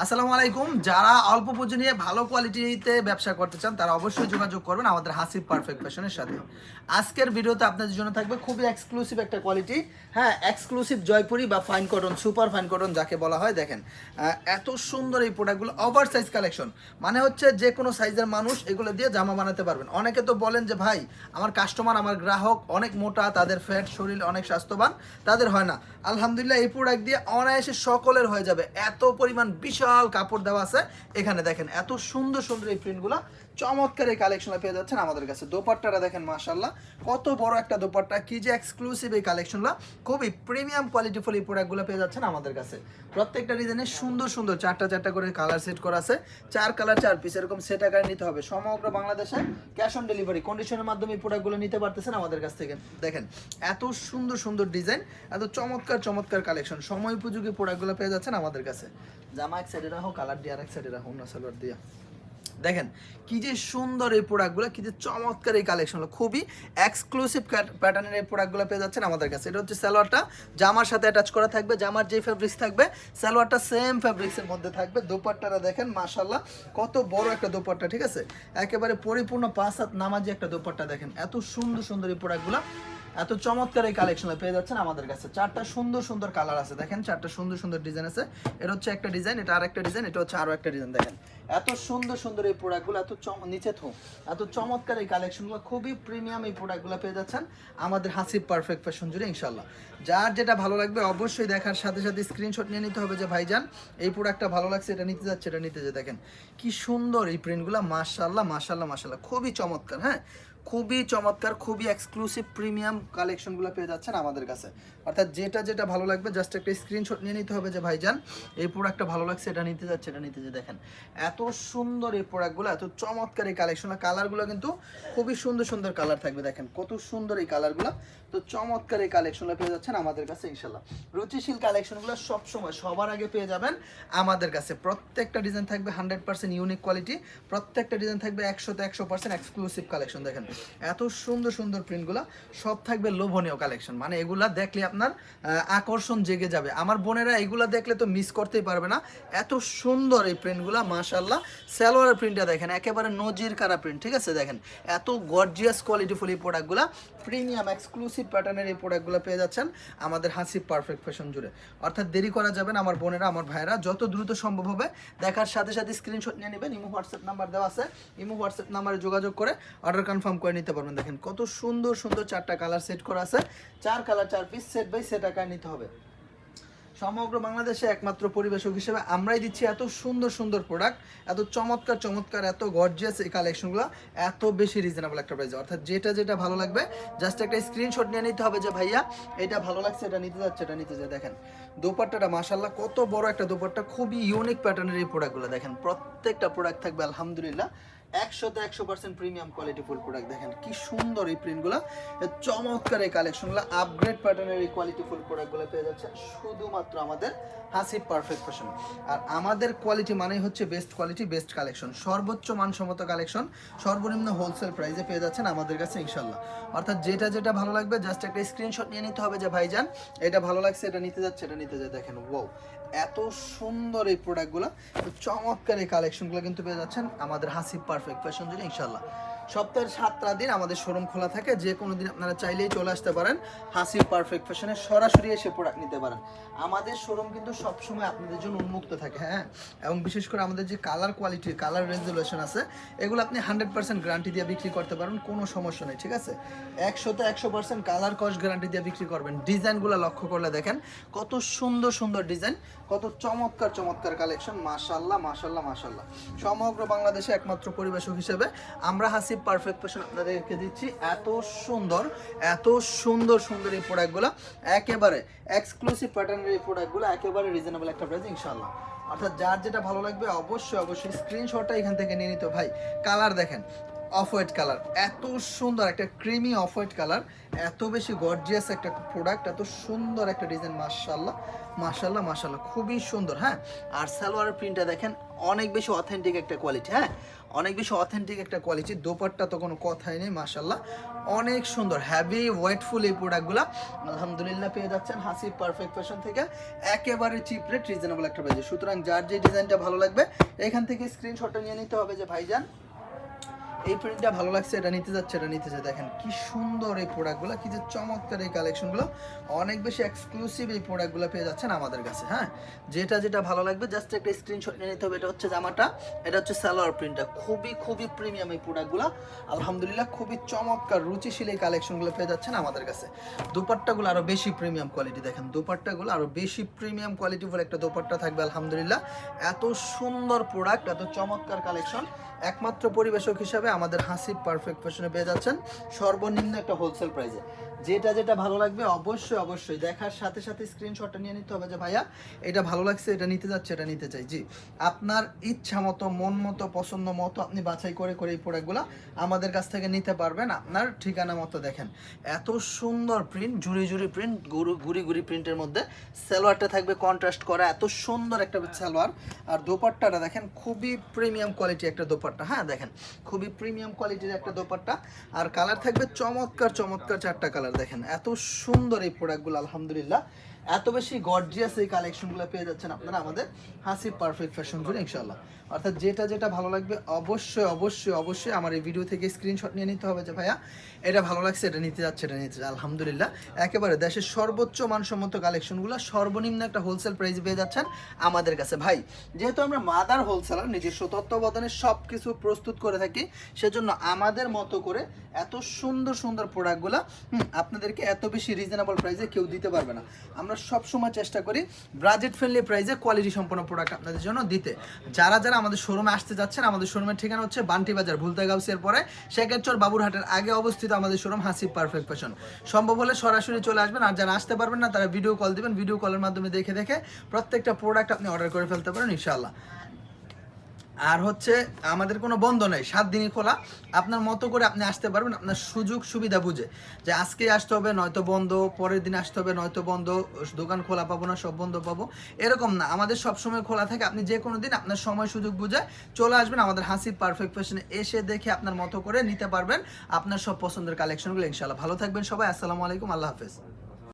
আসসালামু আলাইকুম। যারা অল্প পুঁজি নিয়ে ভালো কোয়ালিটিতে ব্যবসা করতে চান, তারা অবশ্যই যোগাযোগ করবেন আমাদের হাসিব পারফেক্ট ফ্যাশনের সাথে। আজকের ভিডিওতে আপনাদের জন্য থাকবে খুবই এক্সক্লুসিভ একটা কোয়ালিটি হ্যাঁ এক্সক্লুসিভ জয়পুরি বা fine cotton super fine cotton যাকে বলা হয়, দেখেন। এত সুন্দর এই প্রোডাক্টগুলো ওভার সাইজ কালেকশন মানে হচ্ছে যে কোনো সাইজের মানুষ এগুলো দিয়ে জামা বানাতে পারবেন। অনেকে তো বলেন যে, ভাই, আমার কাস্টমার আমার গ্রাহক অনেক মোটা, তাদের ফ্যাট শরীর অনেক স্বাস্থ্যবান, তাদের হয় না। আলহামদুলিল্লাহ, এই প্রোডাক্ট দিয়ে অনায়াসে সকলের হয়ে যাবে। এত পরিমাণ বিশাল কাপড় দেওয়া আছে। এখানে দেখেন এত সুন্দর সুন্দর এই প্রিন্টগুলো চমৎকার এই কালেকশনে পেয়ে যাচ্ছেন আমাদের কাছে। দোপাট্টাটা দেখেন মাশাল্লাহ কত বড় একটা দোপাট্টা, কি যে এক্সক্লুসিভ এই কালেকশনগুলো খুবই প্রিমিয়াম কোয়ালিটিফুল এই প্রোডাক্টগুলো পেয়ে যাচ্ছেন আমাদের কাছে। প্রত্যেকটা ডিজাইনে সুন্দর সুন্দর চারটা চারটা করে কালার সেট করা আছে। চার কালার চার পিস এরকম সেট আকারে নিতে হবে। সমগ্র বাংলাদেশে ক্যাশ অন ডেলিভারি কন্ডিশনের মাধ্যমে এই প্রোডাক্টগুলো নিতে পারতেছেন আমাদের কাছ থেকে। দেখেন, এত সুন্দর সুন্দর ডিজাইন এত চমৎকার চমৎকার কালেকশন সময় উপযোগী প্রোডাক্টগুলো পেয়ে যাচ্ছেন আমাদের কাছে। জামা এক সাইডে রাখো কালার দিয়ে আর এক সাইডে রাখো, অন্য সালোয়ার দিয়ে। দেখেন, কি যে সুন্দর এই প্রোডাক্টগুলো কি যে চমৎকার এই কালেকশনগুলো খুবই এক্সক্লুসিভ প্যাটার্নের এই প্রোডাক্টগুলো পেয়ে যাচ্ছেন আমাদের কাছে। এটা হচ্ছে সালোয়ারটা, জামার সাথে অ্যাটাচ করা থাকবে, জামার যে ফ্যাব্রিক্স থাকবে, সালোয়ারটা সেম ফ্যাব্রিক্সের মধ্যে থাকবে। দোপাট্টাটা দেখেন মাশাল্লাহ কত বড় একটা দোপাট্টা, ঠিক আছে? একেবারে পরিপূর্ণ পাঁচ হাত নামাজি একটা দোপাট্টা দেখেন। এত সুন্দর সুন্দর এই প্রোডাক্টগুলো এত চমৎকার এই কালেকশনে পেয়ে যাচ্ছেন আমাদের কাছে। চারটা সুন্দর সুন্দর কালার আছে। দেখেন, চারটা সুন্দর সুন্দর ডিজাইন আছে। এটা হচ্ছে একটা ডিজাইন এটা আর একটা ডিজাইন এটা হচ্ছে আরও একটা ডিজাইন দেখেন। এত সুন্দর সুন্দর এই প্রোডাক্টগুলো এত নিচে থো, এত চমৎকার এই কালেকশনগুলো খুবই প্রিমিয়াম এই প্রোডাক্টগুলো পেয়ে যাচ্ছেন আমাদের হাসিব পারফেক্ট ফ্যাশন জুড়ে ইনশাল্লাহ যার যেটা ভালো লাগবে অবশ্যই দেখার সাথে সাথে স্ক্রিনশট নিয়ে নিতে হবে যে, ভাইজান, এই প্রোডাক্টটা ভালো লাগছে, এটা নিতে যাচ্ছে, এটা নিতে যে। দেখেন, কি সুন্দর এই প্রিন্টগুলো মাশাল্লাহ মাশাল্লাহ মাশাল্লাহ খুবই চমৎকার হ্যাঁ? খুবই চমৎকার, খুবই এক্সক্লুসিভ প্রিমিয়াম কালেকশনগুলো পেয়ে যাচ্ছেন আমাদের কাছে। অর্থাৎ যেটা যেটা ভালো লাগবে জাস্ট একটা স্ক্রিনশট নিয়ে নিতে হবে যে ভাইজান, এই প্রোডাক্টটা ভালো লাগছে, এটা নিতে যাচ্ছে, এটা নিতে যে দেখেন, এত সুন্দর এই প্রোডাক্টগুলো এত চমৎকার এই কালেকশন কালারগুলো কিন্তু খুবই সুন্দর সুন্দর কালার থাকবে, দেখেন, কত সুন্দর এই কালারগুলো তো চমৎকার এই কালেকশনগুলো পেয়ে যাচ্ছেন আমাদের কাছে ইনশাল্লাহ রুচিশীল কালেকশনগুলো সবসময়, সবার আগে পেয়ে যাবেন আমাদের কাছে। প্রত্যেকটা ডিজাইন থাকবে হান্ড্রেড পার্সেন্ট ইউনিক কোয়ালিটি প্রত্যেকটা ডিজাইন থাকবে একশোতে একশো পার্সেন্ট এক্সক্লুসিভ কালেকশন দেখেন। এত সুন্দর সুন্দর প্রিন্টগুলো সব থাকবে লোভনীয় কালেকশন মানে এগুলা দেখলে আপনার আকর্ষণ জেগে যাবে। আমার বোনেরা এগুলা দেখলে তো মিস করতেই পারবে না। এত সুন্দর এই প্রিন্টগুলো মাশাল্লাহ সালোয়ার প্রিন্টটা দেখেন, একেবারে নজির কারা প্রিন্ট ঠিক আছে? দেখেন, এত গর্জিয়াস কোয়ালিটিফুল এই প্রোডাক্টগুলো প্রিমিয়াম এক্সক্লুসিভ প্যাটার্নের এই প্রোডাক্টগুলো পেয়ে যাচ্ছেন আমাদের হাসি পারফেক্ট ফ্যাশন জুড়ে। অর্থাৎ দেরি করা যাবে আমার বোনেরা, আমার ভাইরা যত দ্রুত সম্ভব হবে, দেখার সাথে সাথে স্ক্রিনশট নিয়ে নেবেন, ইমো হোয়াটসঅ্যাপ নাম্বার দেওয়া আছে, ইমো হোয়াটসঅ্যাপ নাম্বারে যোগাযোগ করে অর্ডার কনফার্ম করে নিতে পারবেন। দেখেন কত সুন্দর সুন্দর চারটা কালার সেট করা আছে। চার কালার চার পিস সেট বাই সেট আকার নিতে হবে। সমগ্র বাংলাদেশে একমাত্র পরিবেশক হিসেবে আমরাই দিচ্ছি এত সুন্দর সুন্দর প্রোডাক্ট এত চমৎকার চমৎকার, এত গর্জিয়াস এই কালেকশনগুলো এত বেশি রিজনেবল একটা প্রাইস অর্থাৎ যেটা যেটা ভালো লাগবে জাস্ট একটা স্ক্রিনশট নিয়ে নিতে হবে যে, ভাইয়া, এটা ভালো লাগছে, এটা নিতে যাচ্ছে, এটা নিতে যায় দেখেন, দোপাট্টাটা মাশাল্লাহ কত বড় একটা দোপাট্টা, খুবই ইউনিক প্যাটার্নের এই প্রোডাক্টগুলো দেখেন, প্রত্যেকটা প্রোডাক্ট থাকবে, আলহামদুলিল্লাহ। একশোতে একশো percent premium quality full product দেখেন কি সুন্দর এই প্রিন্টগুলো চমৎকার এই কালেকশনগুলো আপগ্রেড প্যাটার্নের এই কোয়ালিটি ফুল প্রোডাক্টগুলো পেয়ে যাচ্ছে শুধুমাত্র আমাদের হাসিব পারফেক্ট ফ্যাশন আর আমাদের কোয়ালিটি মানেই হচ্ছে বেস্ট কোয়ালিটি বেস্ট কালেকশন সর্বোচ্চ মানসম্মত কালেকশন সর্বনিম্ন হোলসেল প্রাইসে পেয়ে যাচ্ছেন আমাদের কাছে ইনশাল্লাহ অর্থাৎ যেটা যেটা ভালো লাগবে জাস্ট একটা স্ক্রিনশট নিয়ে নিতে হবে যে, ভাইজান, এটা ভালো লাগছে, এটা নিতে যাচ্ছে, এটা নিতে যায় দেখেন ও এত সুন্দর এই প্রোডাক্টগুলো চমৎকার এই কালেকশনগুলো কিন্তু পেয়ে যাচ্ছেন আমাদের হাসি পারফেক্ট ফ্যাশন দিলে ইনশাল্লাহ সপ্তাহের সাতটা দিন আমাদের শোরুম খোলা থাকে। যে কোনো দিন আপনারা চাইলেই চলে আসতে পারেন। হাসিব পারফেক্ট ফ্যাশনে সরাসরি এসে প্রোডাক্ট নিতে পারেন। আমাদের শোরুম কিন্তু সবসময় আপনাদের জন্য উন্মুক্ত থাকে হ্যাঁ? এবং বিশেষ করে আমাদের যে কালার কোয়ালিটি কালার রেজুলেশন আছে, এগুলো আপনি হান্ড্রেড পার্সেন্ট গ্যারান্টি দিয়ে বিক্রি করতে পারেন কোনো সমস্যা নেই, ঠিক আছে? একশোতে একশো পার্সেন্ট কালার কস্ট গ্যারান্টি দিয়ে বিক্রি করবেন। ডিজাইনগুলো লক্ষ্য করলে দেখেন, কত সুন্দর সুন্দর ডিজাইন, কত চমৎকার চমৎকার কালেকশন মাশাল্লাহ মাশাল্লাহ মাশাল্লাহ সমগ্র বাংলাদেশে একমাত্র পরিবেশক হিসেবে আমরা হাসিব পারফেক্ট ফ্যাশন আপনাদেরকে দিচ্ছি। এত সুন্দর এত সুন্দর সুন্দর এই প্রোডাক্টগুলো একেবারে এক্সক্লুসিভ প্যাটার্নের এই প্রোডাক্টগুলো একেবারে রিজনেবল একটা প্রাইস ইনশাল্লাহ অর্থাৎ যার যেটা ভালো লাগবে, অবশ্যই অবশ্যই স্ক্রিনশটটা এখান থেকে নিয়ে নিতে। ভাই কালার দেখেন অফ হোয়াইট কালার এত সুন্দর একটা ক্রিমি অফ হোয়াইট কালার এত বেশি গর্জিয়াস একটা প্রোডাক্ট এত সুন্দর একটা ডিজাইন মার্শাল্লাহ মার্শাল্লাহ মার্শাল্লাহ খুবই সুন্দর হ্যাঁ? আর সালোয়ারের প্রিন্টটা দেখেন অনেক বেশি অথেন্টিক একটা কোয়ালিটি হ্যাঁ? অনেক বেশি অথেন্টিক একটা কোয়ালিটি দোপাট্টা তো কোনো কথাই নেই মাসাল্লাহ অনেক সুন্দর হ্যাভি ওয়েটফুল এই প্রোডাক্টগুলো আলহামদুলিল্লাহ, পেয়ে যাচ্ছেন হাসি পারফেক্ট ফ্যাশন থেকে। একেবারে চিপ রেট রিজনেবল একটা প্রাইজে সুতরাং যার যে ডিজাইনটা ভালো লাগবে, এখান থেকে স্ক্রিনশটটা নিয়ে নিতে হবে যে ভাইজান। এই প্রিন্টটা ভালো লাগছে, এটা নিতে যাচ্ছে, এটা নিতে যাচ্ছে। দেখেন কি সুন্দর এই প্রোডাক্টগুলো কি যে চমৎকার এই কালেকশনগুলো অনেক বেশি এক্সক্লুসিভ এই প্রোডাক্টগুলো পেয়ে যাচ্ছেন আমাদের কাছে হ্যাঁ? যেটা যেটা ভালো লাগবে জাস্ট একটা স্ক্রিনশট নিয়ে নিতে হবে, এটা হচ্ছে জামাটা, এটা হচ্ছে সালোয়ার প্রিন্টটা খুবই খুবই প্রিমিয়াম এই প্রোডাক্টগুলো আলহামদুলিল্লাহ, খুবই চমৎকার, রুচিশীল এই কালেকশনগুলো পেয়ে যাচ্ছেন আমাদের কাছে। দোপাট্টাগুলো আরও বেশি প্রিমিয়াম কোয়ালিটি দেখেন। দোপাট্টাগুলো আরও বেশি প্রিমিয়াম কোয়ালিটি বলে একটা দোপাট্টা থাকবে, আলহামদুলিল্লাহ। এত সুন্দর প্রোডাক্ট এত চমৎকার কালেকশন একমাত্র পরিবেশক হিসাবে আমাদের হাসি পারফেক্ট ফ্যাশনে পেয়ে যাচ্ছেন। সর্বনিম্ন একটা হোলসেল প্রাইসে যেটা যেটা ভালো লাগবে, অবশ্যই অবশ্যই দেখার সাথে সাথে স্ক্রিনশটটা নিয়ে নিতে হবে যে, ভাইয়া, এটা ভালো লাগছে, এটা নিতে যাচ্ছে, এটা নিতে চাই। জি, আপনার ইচ্ছা মতো, মন মতো, পছন্দ মতো আপনি বাছাই করে করে এই প্রোডাক্টগুলো আমাদের কাছ থেকে নিতে পারবেন। আপনার ঠিকানা মতো দেখেন। এত সুন্দর প্রিন্ট জুড়ি জুড়ি প্রিন্ট গুরু গুড়ি গুড়ি প্রিন্টের মধ্যে সালোয়ারটা থাকবে কন্ট্রাস্ট করা, এত সুন্দর একটা সালোয়ার। আর দোপাট্টাটা দেখেন, খুবই প্রিমিয়াম কোয়ালিটি একটা দোপাট্টা। হ্যাঁ দেখেন, খুবই প্রিমিয়াম কোয়ালিটির একটা দোপাট্টা। আর কালার থাকবে চমৎকার চমৎকার চারটা কালার দেখেন। এত সুন্দর এই প্রোডাক্টগুলো আলহামদুলিল্লাহ। এত বেশি গর্জিয়াস এই কালেকশনগুলো পেয়ে যাচ্ছেন আপনারা আমাদের হাসি পারফেক্ট ফ্যাশন জুড়ে ইনশাল্লাহ অর্থাৎ যেটা যেটা ভালো লাগবে অবশ্যই অবশ্যই অবশ্যই আমার এই ভিডিও থেকে স্ক্রিনশট নিয়ে নিতে হবে যে, ভাইয়া, এটা ভালো লাগছে, এটা নিতে যাচ্ছে, এটা নিতে আলহামদুলিল্লাহ, একেবারে দেশের সর্বোচ্চ মানসম্মত কালেকশনগুলো সর্বনিম্ন একটা হোলসেল প্রাইস পেয়ে যাচ্ছেন আমাদের কাছে। ভাই, যেহেতু আমরা মাদার হোলসেলার নিজস্ব তত্ত্বাবধানে সব কিছু প্রস্তুত করে থাকি, সেজন্য আমাদের মতো করে এত সুন্দর সুন্দর প্রোডাক্টগুলো আপনাদেরকে এত বেশি রিজনেবল প্রাইসে কেউ দিতে পারবে না। আমরা সব সময় চেষ্টা করি বাজেট ফ্রেন্ডলি প্রাইসে কোয়ালিটি সম্পন্ন প্রোডাক্ট আপনাদের জন্য দিতে। যারা যারা আমাদের শোরুমে আসতে যাচ্ছেন, আমাদের শোরুমের ঠিকানা হচ্ছে বান্টি বাজার, ভুলতা গাউসের পরে শেখেরচর বাবুরহাটের আগে অবস্থিত আমাদের শোরুম হাসি পারফেক্ট ফ্যাশন সম্ভব হলে সরাসরি চলে আসবেন আর যারা আসতে পারবেন না, তারা ভিডিও কল দেবেন। ভিডিও কলের মাধ্যমে দেখে দেখে প্রত্যেকটা প্রোডাক্ট আপনি অর্ডার করে ফেলতে পারেন, ইনশাআল্লাহ। আর হচ্ছে আমাদের কোনো বন্ধ নেই, সাত দিনই খোলা। আপনার মতো করে আপনি আসতে পারবেন, আপনার সুযোগ সুবিধা বুঝে। যে আজকে আসতে হবে, নয়তো বন্ধ, পরের দিন আসতে হবে, নয়তো বন্ধ, দোকান খোলা পাবো না, সব বন্ধ পাবো। এরকম না, আমাদের সব সময় খোলা থাকে, আপনি যে কোনো দিন আপনার সময় সুযোগ বুঝে চলে আসবেন আমাদের হাসি পারফেক্ট ফ্যাশনে এসে দেখে আপনার মতো করে নিতে পারবেন আপনার সব পছন্দের কালেকশনগুলো ইনশাল্লাহ ভালো থাকবেন সবাই, আসসালামু আলাইকুম, আল্লাহ হাফেজ।